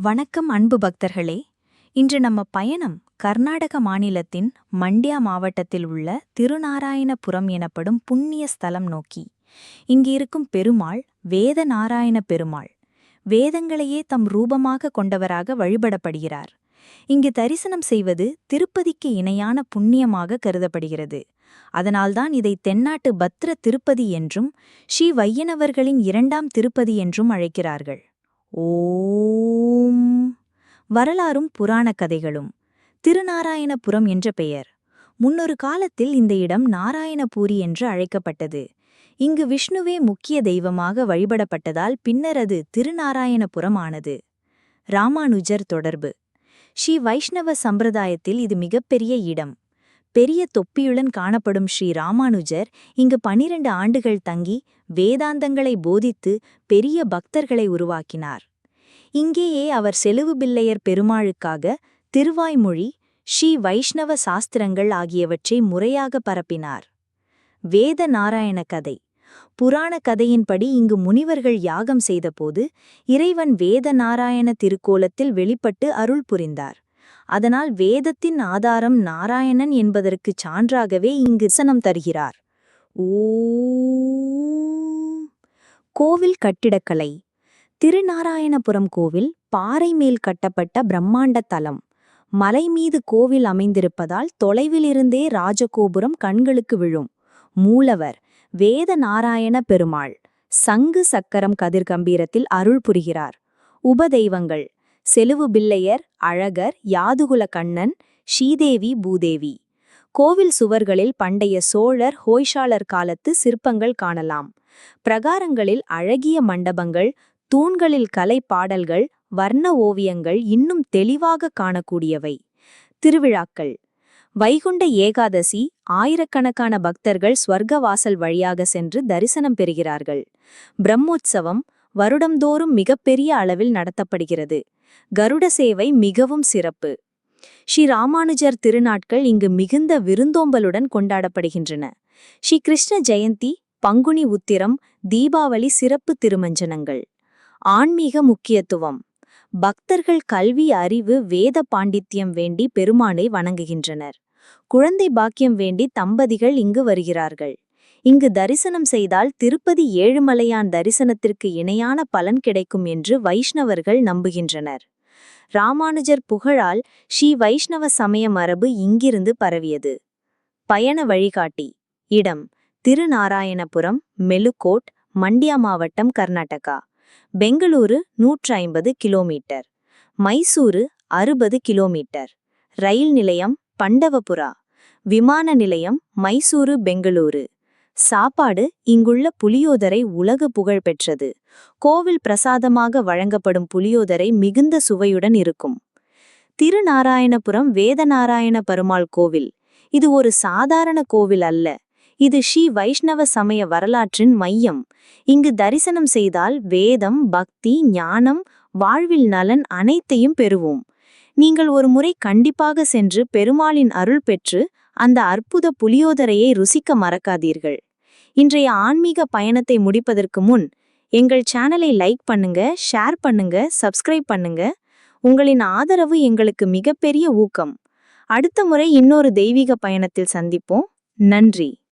வணக்கம் அன்பு பக்தர்களே. இன்று நம்ம பயணம் கர்நாடக மாநிலத்தின் மண்டியா மாவட்டத்தில் உள்ள திருநாராயணபுரம் எனப்படும் புண்ணிய ஸ்தலம் நோக்கி. இங்கு இருக்கும் பெருமாள் வேத நாராயண பெருமாள். வேதங்களையே தம் ரூபமாக கொண்டவராக வழிபடப்படுகிறார். இங்கு தரிசனம் செய்வது திருப்பதிக்கு இணையான புண்ணியமாக கருதப்படுகிறது. அதனால்தான் இதை தென்னாட்டு பத்ர திருப்பதி என்றும் ஸ்ரீ வையனவர்களின் இரண்டாம் திருப்பதி என்றும் அழைக்கிறார்கள். ஓம். வரலாறும் புராணக் கதைகளும். திருநாராயணபுரம் என்ற பெயர். முன்னொரு காலத்தில் இந்த இடம் நாராயணபூரி என்று அழைக்கப்பட்டது. இங்கு விஷ்ணுவே முக்கிய தெய்வமாக வழிபடப்பட்டதால் பின்னர் அது திருநாராயணபுரம் ஆனது ராமானுஜர் தொடர்பு. ஸ்ரீ வைஷ்ணவ சம்பிரதாயத்தில் இது மிகப்பெரிய இடம். பெரிய தொப்பியுடன் காணப்படும் ஸ்ரீ ராமானுஜர் இங்கு பனிரண்டு ஆண்டுகள் தங்கி வேதாந்தங்களை போதித்து பெரிய பக்தர்களை உருவாக்கினார். இங்கேயே அவர் செலுவு பிள்ளையர் பெருமாளுக்காக திருவாய்மொழி ஸ்ரீ வைஷ்ணவ சாஸ்திரங்கள் ஆகியவற்றை முறையாக பரப்பினார். வேத நாராயண கதை. புராண கதையின்படி இங்கு முனிவர்கள் யாகம் செய்தபோது இறைவன் வேத நாராயண திருக்கோலத்தில் வெளிப்பட்டு அருள் புரிந்தார். அதனால் வேதத்தின் ஆதாரம் நாராயணன் என்பதற்குச் சான்றாகவே இங்கு சனம் தருகிறார். ஓம். கோவில் கட்டிடக்கலை. திருநாராயணபுரம் கோவில் பாறை மேல் கட்டப்பட்ட பிரம்மாண்ட தலம். மலை மீது கோவில் அமைந்திருப்பதால் தொலைவிலிருந்தே ராஜகோபுரம் கண்களுக்கு விழும். மூலவர் வேத நாராயண பெருமாள். சங்கு சக்கரம் கதிர்கம்பீரத்தில் அருள் புரிகிறார். உபதெய்வங்கள். செலுவு பிள்ளையர் அழகர் யாதுகுல கண்ணன் ஸ்ரீதேவி பூதேவி. கோவில் சுவர்களில் பண்டைய சோழர் ஹோய்ஷாளர் காலத்து சிற்பங்கள் காணலாம். பிரகாரங்களில் அழகிய மண்டபங்கள் தூண்களில் கலை பாடல்கள் வர்ண ஓவியங்கள் இன்னும் தெளிவாக காணக்கூடியவை. திருவிழாக்கள். வைகுண்ட ஏகாதசி ஆயிரக்கணக்கான பக்தர்கள் ஸ்வர்கவாசல் வழியாக சென்று தரிசனம் பெறுகிறார்கள். பிரம்மோற்சவம் வருடந்தோறும் மிகப்பெரிய அளவில் நடத்தப்படுகிறது. கருட சேவை மிகவும் சிறப்பு. ஸ்ரீ ராமானுஜர் திருநாட்கள் இங்கு மிகுந்த விருந்தோம்பலுடன் கொண்டாடப்படுகின்றன. ஸ்ரீ கிருஷ்ண ஜெயந்தி பங்குனி உத்திரம் தீபாவளி சிறப்பு திருமஞ்சனங்கள். ஆன்மீக முக்கியத்துவம். பக்தர்கள் கல்வி அறிவு வேத பாண்டித்யம் வேண்டி பெருமானை வணங்குகின்றனர். குழந்தை பாக்கியம் வேண்டி தம்பதிகள் இங்கு வருகிறார்கள். இங்கு தரிசனம் செய்தால் திருப்பதி ஏழுமலையான் தரிசனத்திற்கு இணையான பலன் கிடைக்கும் என்று வைஷ்ணவர்கள் நம்புகின்றனர். ராமானுஜர் புகழால் ஸ்ரீ வைஷ்ணவ சமய மரபு இங்கிருந்து பரவியது. பயண வழிகாட்டி இடம் திருநாராயணபுரம் மெலுக்கோட் மண்டியா மாவட்டம் கர்நாடகா. பெங்களூரு நூற்றி ஐம்பது கிலோமீட்டர். மைசூரு அறுபது கிலோமீட்டர். ரயில் நிலையம் பண்டவபுரா. விமான நிலையம் மைசூரு பெங்களூரு சாப்பாடு இங்குள்ள புளியோதரை உலக புகழ் பெற்றது. கோவில் பிரசாதமாக வழங்கப்படும் புளியோதரை மிகுந்த சுவையுடன் இருக்கும். திருநாராயணபுரம் வேதநாராயண பெருமாள் கோவில். இது ஒரு சாதாரண கோவில் அல்ல. இது ஸ்ரீ வைஷ்ணவ சமய வரலாற்றின் மையம். இங்கு தரிசனம் செய்தால் வேதம் பக்தி ஞானம் வாழ்வில் நலன் அனைத்தையும் பெறுவோம். நீங்கள் ஒரு முறை கண்டிப்பாக சென்று பெருமாளின் அருள் பெற்று அந்த அற்புத புளியோதரையை ருசிக்க மறக்காதீர்கள். இன்றைய ஆன்மீக பயணத்தை முடிப்பதற்கு முன் எங்கள் சேனலை லைக் பண்ணுங்க ஷேர் பண்ணுங்க சப்ஸ்கிரைப் பண்ணுங்க. உங்களின் ஆதரவு எங்களுக்கு மிகப்பெரிய ஊக்கம். அடுத்த முறை இன்னொரு தெய்வீக பயணத்தில் சந்திப்போம். நன்றி.